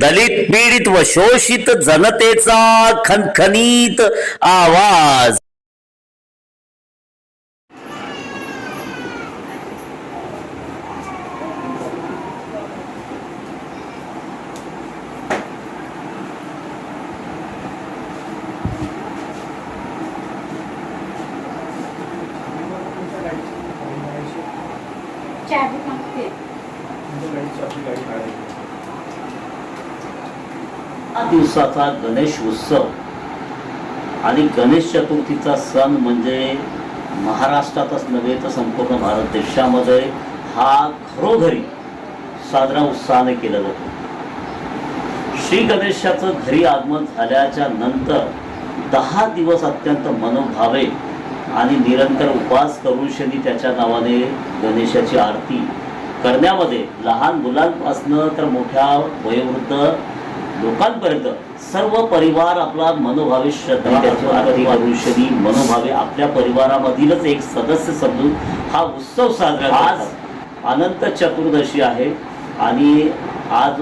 दलित पीडित व शोषित जनतेचा खनखनीत आवाज. हा दिवसाचा गणेश उत्सव. आणि गणेश चतुर्थीचा सण म्हणजे महाराष्ट्रातच नव्हे तर संपूर्ण भारत देशामध्ये हा घरोघरी साजरा उत्साहाने केला जातो. श्री गणेशाचं घरी आगमन झाल्याच्यानंतर दहा दिवस अत्यंत मनोभावे आणि निरंतर उपवास करून शनी त्याच्या नावाने गणेशाची आरती करण्यामध्ये लहान मुलांपासनं तर मोठ्या वयोवृद्ध लोकांपर्यंत सर्व परिवार आपला मनोभावे श्रद्धा मनोभावे आपल्या परिवारामधीलच एक सदस्य समजून हा उत्सव साजरा आज अनंत चतुर्दशी आहे आणि आज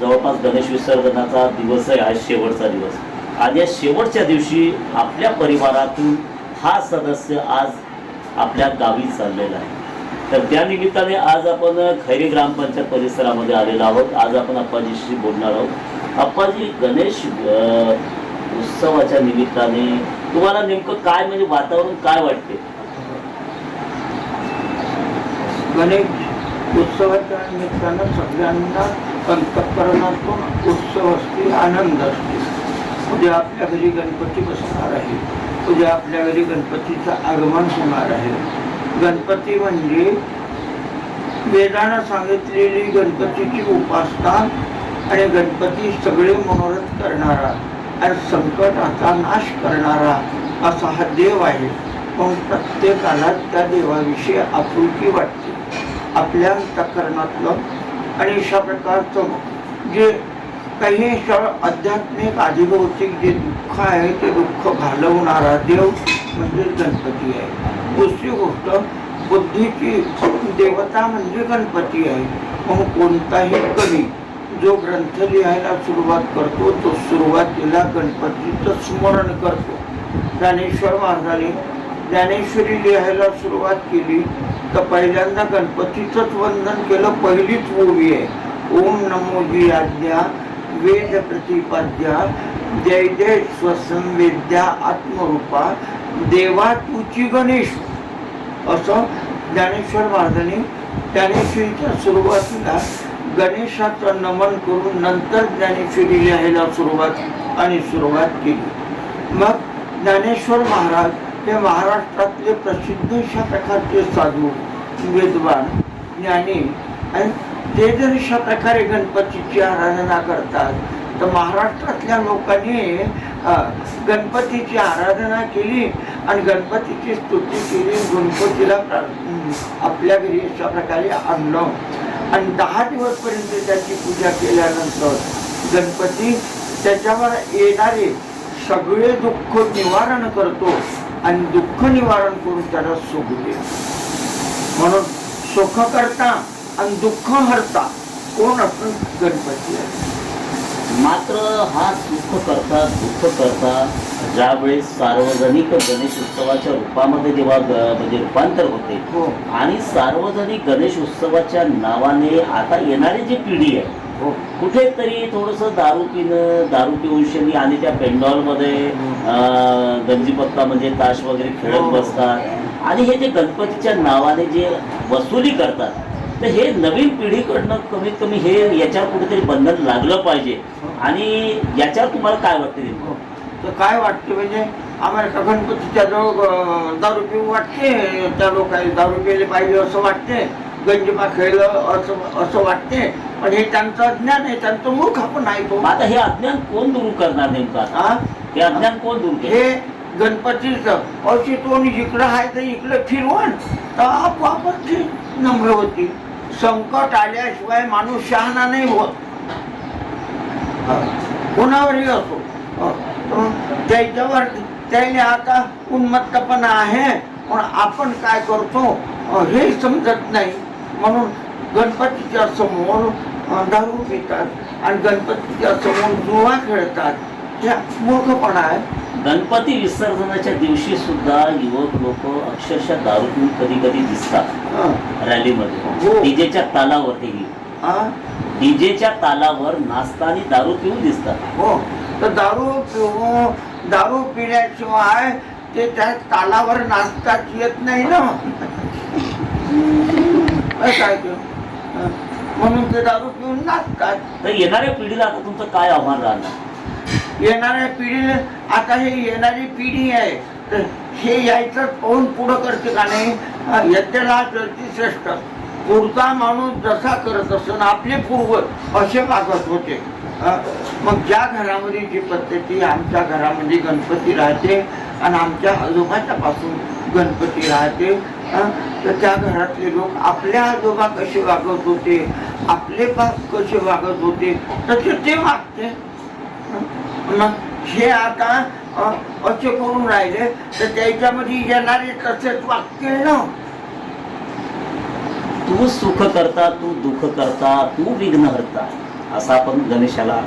जवळपास गणेश विसर्जनाचा दिवस आहे आज शेवटचा दिवस. आणि या शेवटच्या दिवशी आपल्या परिवारातून हा सदस्य आज आपल्या गावी चाललेला आहे. तर त्या निमित्ताने आज आपण खैरी ग्रामपंचायत परिसरामध्ये आलेलो आहोत. आज आपण अप्पाजीशी बोलणार आहोत. अप्पाजी गणेश उत्सवाच्या निमित्ताने तुम्हाला नेमकं काय म्हणजे वातावरण काय वाटते? गणेश उत्सवाच्या निमित्तानं सगळ्यांना अंतःकरणातून उत्सव असते आनंद असते उद्या आपल्या घरी गणपती बसणार आहे. उद्या आपल्या घरी गणपतीचं आगमन होणार आहे. गणपती म्हणजे वेदानं सांगितलेली गणपतीची उपासना आणि गणपती सगळे मनोरथ करणारा आणि संकटाचा नाश करणारा असा हा देव आहे. पण प्रत्येकाला त्या देवाविषयी आपुलकी वाटते. आपल्या अंतकरणातलं आणि अशा प्रकारचं जे काही आध्यात्मिक आदिभौतिक जे दुःख आहे ते दुःख घालवणारा देव म्हणजे गणपती आहे. दुसरी गोष्ट बुद्धीची देवता म्हणजे गणपती आहे. म्हणून कोणताही कवी जो ग्रंथ लिहायला सुरुवात करतो तो सुरुवातीला गणपतीचं स्मरण करतो. ज्ञानेश्वर महाराजांनी ज्ञानेश्वरी लिहायला सुरुवात केली तर पहिल्यांदा गणपतीचंच वंदन केलं पहिलीच ओवी आहे. ओम नमो जी आज्ञा वेद प्रतिपाद्या जय जय स्वसंवेद्या आत्मरूपा देवा तुची गणेश. असं ज्ञानेश्वर महाराजांनी ज्ञानेश्वरीच्या सुरुवातीला गणेशाचं नमन करून नंतर ज्ञानेश्वरी लिहायला सुरुवात आणि सुरुवात केली. मग ज्ञानेश्वर महाराज हे महाराष्ट्रातले प्रसिद्ध अशा प्रकारचे साधू विद्वान ज्ञानी आणि ते जर अशा प्रकारे गणपतीची आराधना करतात तर महाराष्ट्रातल्या लोकांनी गणपतीची आराधना केली आणि गणपतीची स्तुती केली गणपतीला आपल्या घरी अशा प्रकारे आणलं. आणि दहा दिवसपर्यंत त्याची पूजा केल्यानंतर गणपती त्याच्यावर येणारे सगळे दुःख निवारण करतो आणि दुःख निवारण करून त्याला सुख देतो. म्हणून सुख करता आणि दुःख हरता कोण आपण गणपती आहे? मात्र हा सुख करता दुःख करता ज्यावेळेस सार्वजनिक गणेश उत्सवाच्या रूपामध्ये जेव्हा म्हणजे रूपांतर होते हो. आणि सार्वजनिक गणेश उत्सवाच्या नावाने आता येणारी जी पिढी आहे हो. कुठेतरी थोडस दारू पिणं दारू पिऊन शनी आणि त्या पेंडॉलमध्ये अं, गंजीपत्ता म्हणजे ताश वगैरे खेळत हो. बसतात. आणि हे जे गणपतीच्या नावाने जे वसुली करतात तर हे नवीन पिढीकडनं कमीत कमी हे याच्यावर कुठेतरी बंधन लागलं पाहिजे आणि याच्यावर तुम्हाला काय वाटते? हो. तर काय वाटते म्हणजे आम्हाला गणपतीच्या जवळ अं, दारू पिऊ वाटते त्या लोकांना दारू पिले पाहिजे असं वाटते गंजिमा खेळलं असं असं वाटते पण हे त्यांचं अज्ञान आहे त्यांचं मूर्ख आपण नाही तो आता हे अज्ञान कोण दूर करणार नेमकं आता? हा? अज्ञान कोण दूर हे गणपतीचं अशी तोंड इकडं आहे तर इकडं फिरवण तर आपोआपच ती नम्र होती संकट आल्याशिवाय माणूस शहाणा नाही होत. कोणावरही असो. त्याच्यावर त्याने आता उन्मत्तपणा आहे पण आपण काय करतो हे समजत नाही. म्हणून गणपतीच्या समोर दारू पितात आणि गणपतीच्या समोर जुवा खेळतात. ह्या मूर्खपणा आहे. गणपती विसर्जनाच्या दिवशी सुद्धा युवक लोक अक्षरशः दारू पिऊन कधी कधी दिसतात. रॅलीमध्ये. हो. डीजेच्या तालावरतीही हं? डीजेच्या तालावर नाचताना दारू पिऊन दिसतात. हो. तर दारू पिऊ दारू पिल्याशिवाय ते त्या तालावर नाचताच येत नाही ना. काय. म्हणून ते दारू पिऊन नाचतात. तर येणाऱ्या पिढीला आता तुमचं काय आव्हान राहणार? येणाऱ्या पिढीने आता हे येणारी पिढी आहे. तर हे यायचं पाहून पुढं करते का नाही? हं, यज्ञला श्रेष्ठ. पुढचा माणूस जसा करत असतो आपले पूर्वज असे वागत होते. मग ज्या घरामध्ये जी पद्धती आमच्या घरामध्ये गणपती राहते आणि आमच्या आजोबाच्या पासून गणपती राहते तर त्या घरातले लोक आपल्या आजोबा कसे वागत होते आपले बाप कसे वागत होते तसे ते वागते. मग हे आता असे करून राहिले. तर त्याच्यामध्ये येणारे तसेच वागतील ना. तू सुख करता तू दुःख करता तू विघ्न हरता असं आपण गणेशाला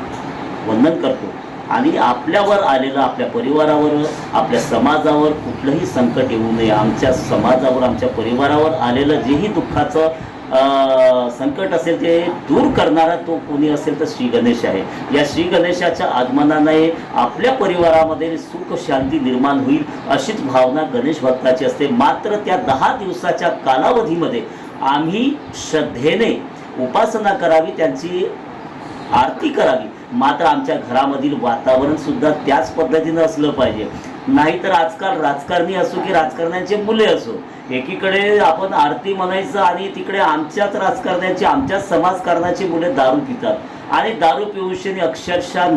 वंदन करतो. आणि आपल्यावर आलेलं आपल्या परिवारावर आपल्या समाजावर कुठलंही संकट येऊ नये. आमच्या समाजावर आमच्या परिवारावर आलेलं जेही दुःखाचं संकट असेल ते दूर करणारा तो कोणी असेल तर श्री गणेश आहे. या श्री गणेशाच्या आगमनाने आपल्या परिवारामध्ये सुख शांती निर्माण होईल अशीच भावना गणेश भक्ताची असते. मात्र त्या दहा दिवसाच्या कालावधीमध्ये आम्ही श्रद्धेने उपासना करावी त्यांची आरती करावी. मात्र आमच्या घरामधील वातावरण सुद्धा त्याच पद्धतीनं असलं पाहिजे. नाहीतर आजकाल राजकारणी असो की राजकारण्यांचे मुले असो एकीकडे आपण आरती म्हणायचं आणि तिकडे आमच्याच राजकारण्याची आमच्याच समाजकारणाची मुले दारू पितात. आणि दारू पिऊशेने अक्षरशः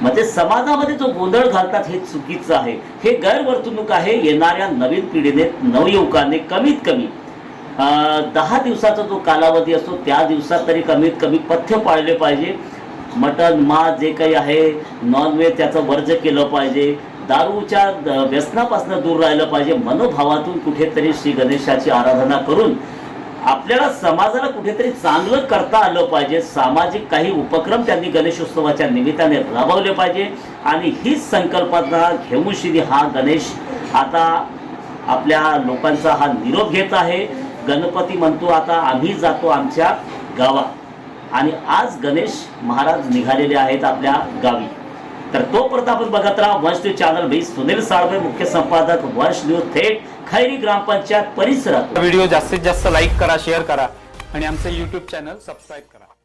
म्हणजे समाजामध्ये जो गोंधळ घालतात हे चुकीचं आहे. हे गैरवर्तणूक आहे. येणाऱ्या नवीन पिढीने नवयुवकाने कमीत कमी दहा दिवसाचा जो कालावधी असतो त्या दिवसात तरी कमीत कमी पथ्य पाळले पाहिजे. मटन मांस जे काही आहे नॉनव्हेज त्याचं वर्ज केलं पाहिजे. दारूच्या द- व्यसनापासून दूर राहिलं पाहिजे. मनोभावातून कुठेतरी श्री गणेशाची आराधना करून आपल्याला समाजाला कुठेतरी चांगलं करता आलं पाहिजे. सामाजिक काही उपक्रम त्यांनी गणेशोत्सवाच्या निमित्ताने राबवले पाहिजे. आणि हीच संकल्पना घेऊन हा गणेश आता आपल्या लोकांचा हा निरोप घेत आहे. गणपती म्हणतो आता आम्ही जातो आमच्या गावात. आणि आज गणेश महाराज निघालेले आहेत आपल्या गावी. तर तोपर्यंत आपण बघत राहा. वंश न्यूज चॅनल मी सुनील साळवे मुख्य संपादक वंश न्यूज थेट खैरी ग्रामपंचायत परिसरात व्हिडिओ जास्तीत जास्त लाईक करा शेअर करा आणि आमचं युट्यूब चॅनल सबस्क्राईब करा.